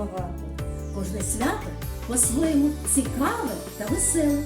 багато. Кожне свято по-своєму цікаве та веселе.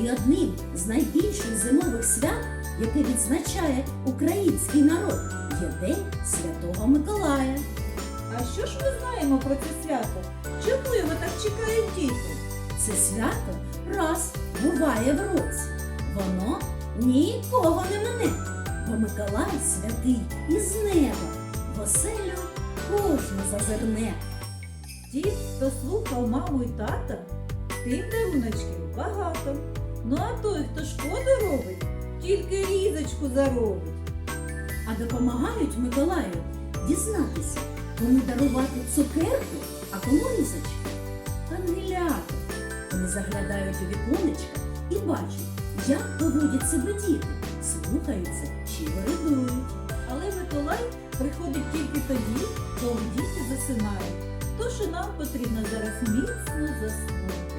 І одним з найбільших зимових свят, яке відзначає український народ, є День Святого Миколая. А що ж ми знаємо про це свято? Чому його так чекають діти? Це свято раз буває в році. Воно нікого не мине, бо Миколай святий із неба, в оселю кожен зазирне. Ті, хто слухав маму і тата, тим даруночків багато. Ну а той, хто шкоду робить, тільки різочку заробить. А допомагають Миколаю дізнатися, кому дарувати цукерку, а кому різочки. Ангелята. Вони заглядають у віконечка і бачать, як поводять себе діти, слухаються чи виридують. Але Миколай приходить тільки тоді, коли діти засинають. Тож нам потрібно зараз міцно заснути.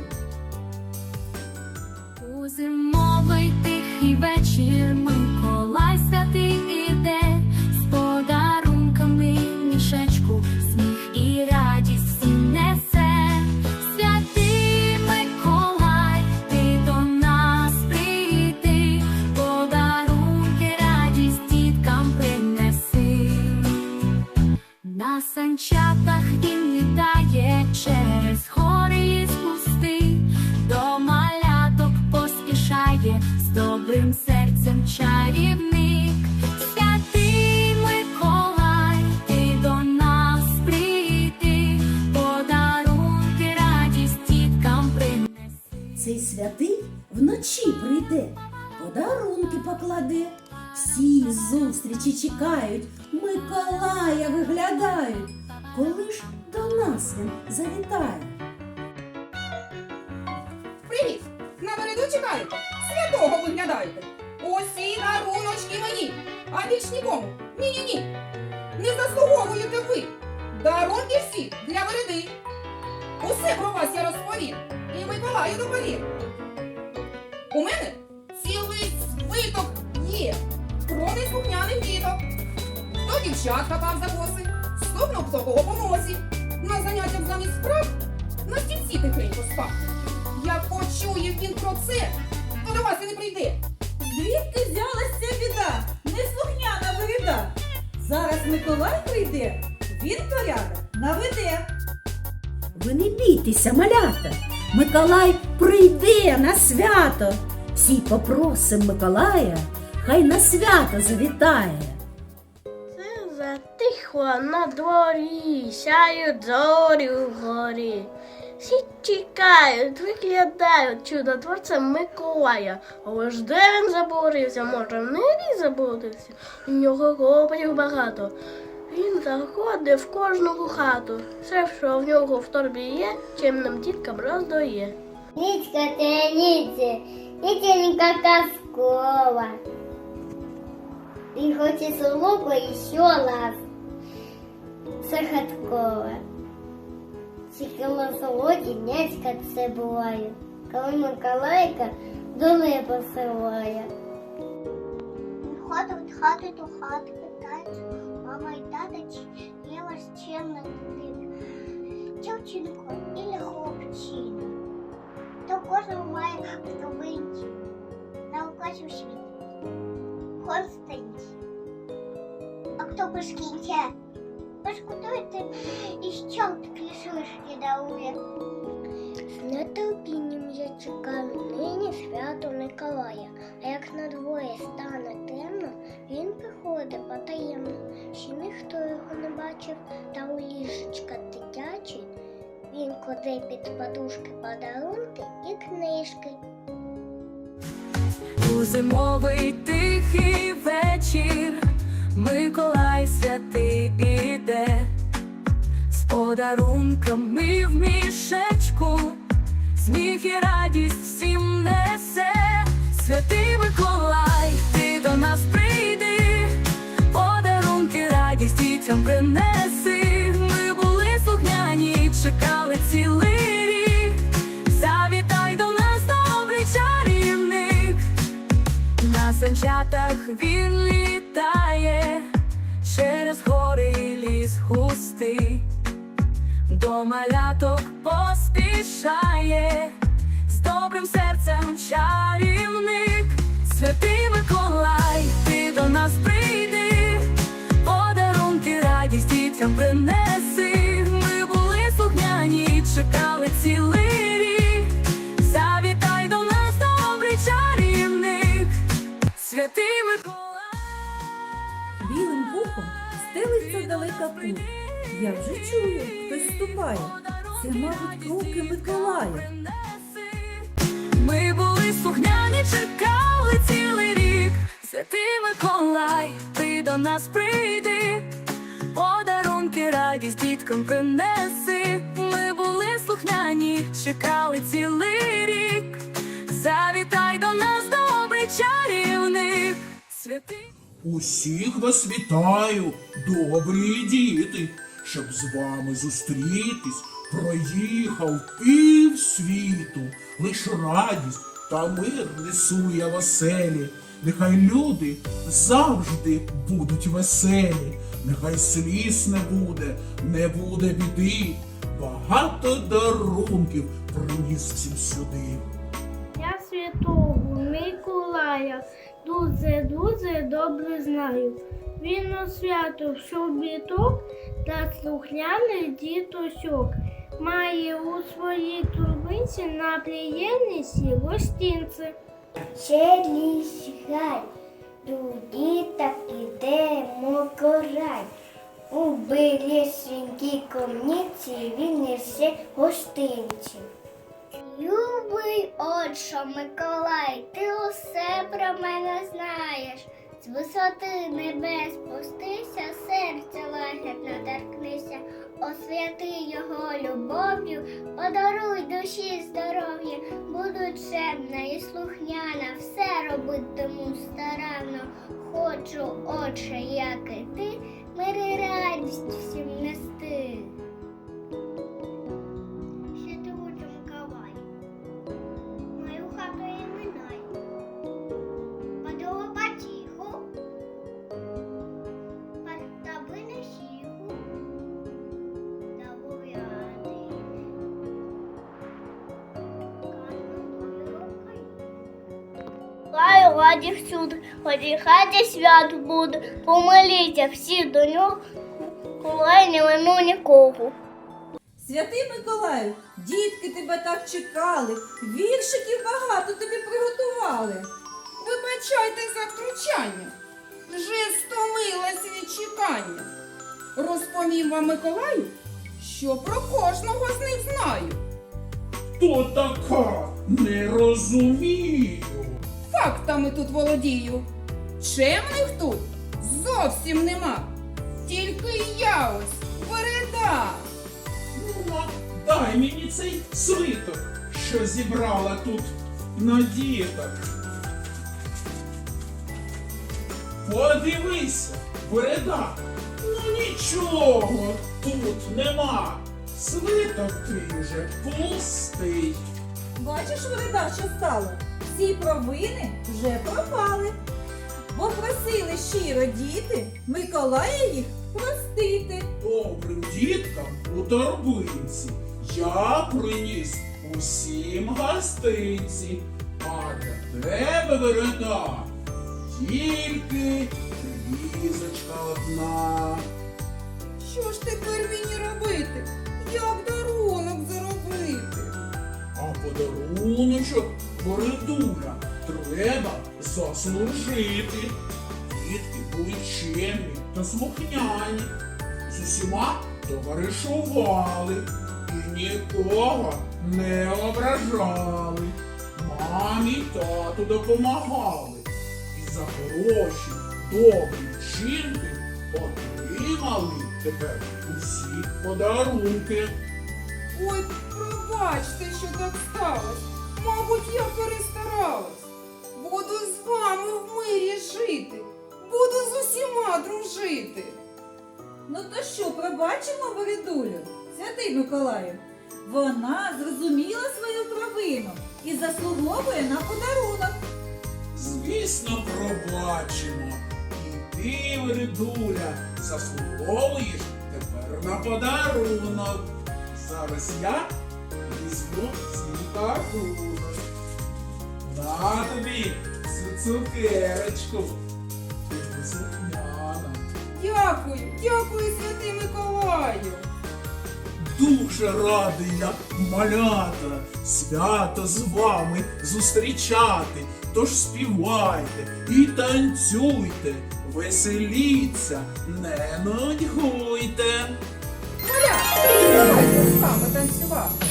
У зимовий тихий вечір Миколай святий подарунки покладе. Всі зустрічі чекають, Миколая виглядають. Коли ж до нас він завітає? Привіт! На вереду чекаєте? Святого виглядаєте. Усі даруночки мені, а більш нікому. Ні-ні-ні. Не заслуговуєте ви. Дарунки всі для вереди. Усе про вас я розповім. І Миколаю доповім. У мене цілий свиток є. Про неслухняних діток. То дівчат хапав за коси, стукнув хто кого по. На заняттях замість справ на стільці тихенько спав. Як почує він про це, то до вас і не прийде. Звідки взялась ця біда? Неслухняна вида. Зараз Миколай прийде, він порядок наведе. Ви не бійтеся, малята. Миколай прийде на свято. Всі попросим Миколая, хай на свято завітає. Це затихло на дворі, сяють зорі вгорі. Всі чекають, виглядають чудотворця Миколая. Але ж де він забурився? Може, в небі забудився? У нього хлопців багато. Він заходить в кожну хату. Все, що в нього в торбі є, чим нам діткам роздає. Нитка тянется, нитенька казкова. И хочется луку еще раз. Сахаткова. Сікала солоді, дядька це буває. Коли Миколайка до посилає. Хата від хати до хати питають, мама і тата, чи є ваш чемна дитина. Дівчинко і хлопчина. То кожен має здобить на указі світі. Хор. А хто башкінця? Пошкодуйте і що такі шишки даує. З нетерпінням я чекаю нині свято Миколая. А як на двоє стане темно, він приходить потаємно. Ще ніхто його не бачив, та у ліжечка дитячий він кладе під подушки подарунки і книжки. У зимовий тихий вечір Миколай святий іде з подарунками в мішечку, сміх і радість всім несе. Святий Миколай, ти до нас прийди, подарунки радість дітям принеси. Він літає, через гори і ліс густий, до маляток поспішає, з добрим серцем чарівник, святий Миколай, ти до нас прийди, подарунки радість дітям принеси. Стелиться. Я вже чую, хтось ступає. Це, мабуть, кроки Миколая. Ми були слухняні, чекали цілий рік. Святий Миколай, ти до нас прийди, подарунки радість діткам принеси. Ми були слухняні, чекали цілий рік. Завітай до нас, добрий чарівник. Святий Усіх вас вітаю, добрі діти, щоб з вами зустрітись, проїхав пів світу, лиш радість та мир несу я в оселі. Нехай люди завжди будуть веселі, нехай сліз не буде, не буде біди. Багато дарунків приніс всім сюди. Я святого Миколая дуже-дуже добре знаю. Він у свято всю біток та слухняних діточок. Має у своїй турбинці на приємності гостинці. Челісь гай, до діток ідемо корай. У білісінькій комніці він несе гостинці. Любий отче Миколай, ти усе про мене знаєш. З висоти небес спустися, серця лагідно торкнися, освяти його любов'ю, подаруй душі здоров'я, буду чемна і слухняна, все робитиму старанно. Хочу, отче, як і ти, мир і радість всім нести. Раді всюди, ході хаті свято буде, помоліться всі до нього, коли не вину нікого. Святий Миколаю, дітки тебе так чекали, віршиків багато тобі приготували. Вибачайте за втручання. Вже стомилась від чекання. Розповім вам Миколаю, що про кожного з них знаю. Хто така? Не розумію. Фактами тут володію. Чемних тут зовсім нема. Тільки я ось переда. Ну, дай мені цей свиток, що зібрала тут на діток. Подивися, Береда, ну нічого тут нема. Свиток твій вже пустий. Бачиш, Вереда, що стало? Всі провини вже пропали. Бо просили щиро діти Миколая їх простити. Добрим діткам у торбинці я приніс усім гостинці, а для тебе вереда тільки різочка одна. Що ж тепер мені робити? Як дарунок заробити? А подаруночок бородуля треба заслужити. Дітки були чемні та слухняні. З усіма товаришували і нікого не ображали. Мамі тату допомагали. І за гроші добрі вчинки отримали тепер усі подарунки. Ой, пробачте, що так сталося. Мабуть, я перестаралась. Буду з вами в мирі жити. Буду з усіма дружити. Ну то що, пробачимо Вередулю, святий Миколаю? Вона зрозуміла свою провину і заслуговує на подарунок. звісно, пробачимо. І ти, Вередуля, заслуговуєш тепер на подарунок. Зараз я візьму пакунок. На тобі цю цукерочку. Ти слухняна. Дякую, дякую, святий Миколаю. Дуже радий я, малята, свято з вами зустрічати. Тож співайте і танцюйте, веселіться, не нудьгуйте. Маля, давайте з нами танцювати.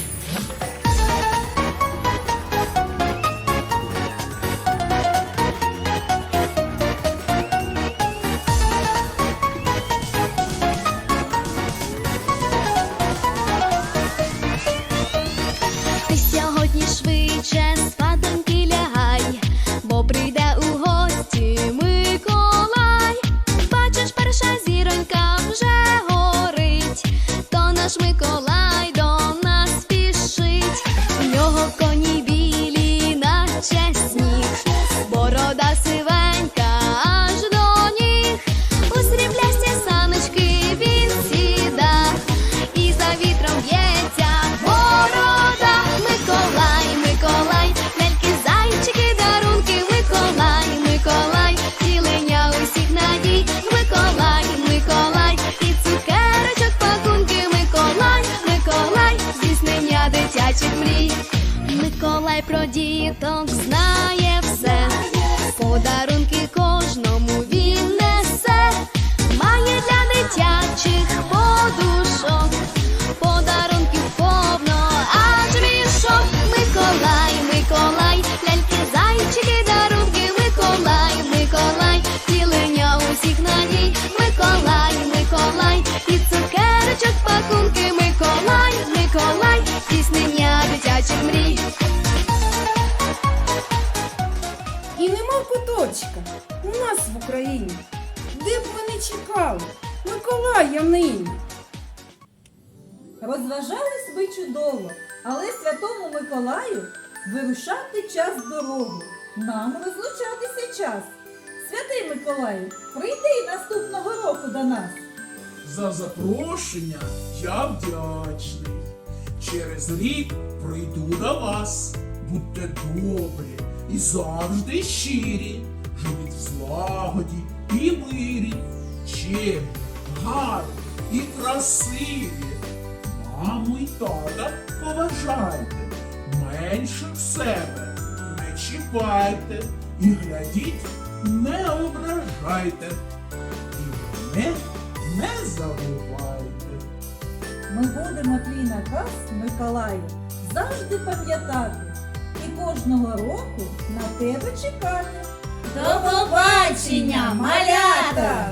Діток знає Нема куточка у нас в Україні. Де б ми не чекали, Миколая нині. Розважались ви чудово, але святому Миколаю вирушати час в дорогу. Нам розлучатися час. Святий Миколаю, прийди наступного року до нас. За запрошення я вдячний. Через рік прийду до вас. Будьте добрі і завжди щирі. Живіть в злагоді і мирі. Чемні, гарні і красиві. Маму й тата поважайте, менших себе не чіпайте і глядіть, не ображайте. І мене не забувайте. Ми будемо твій наказ, Миколаю, завжди пам'ятати кожного року на тебе чекати. До побачення, малята!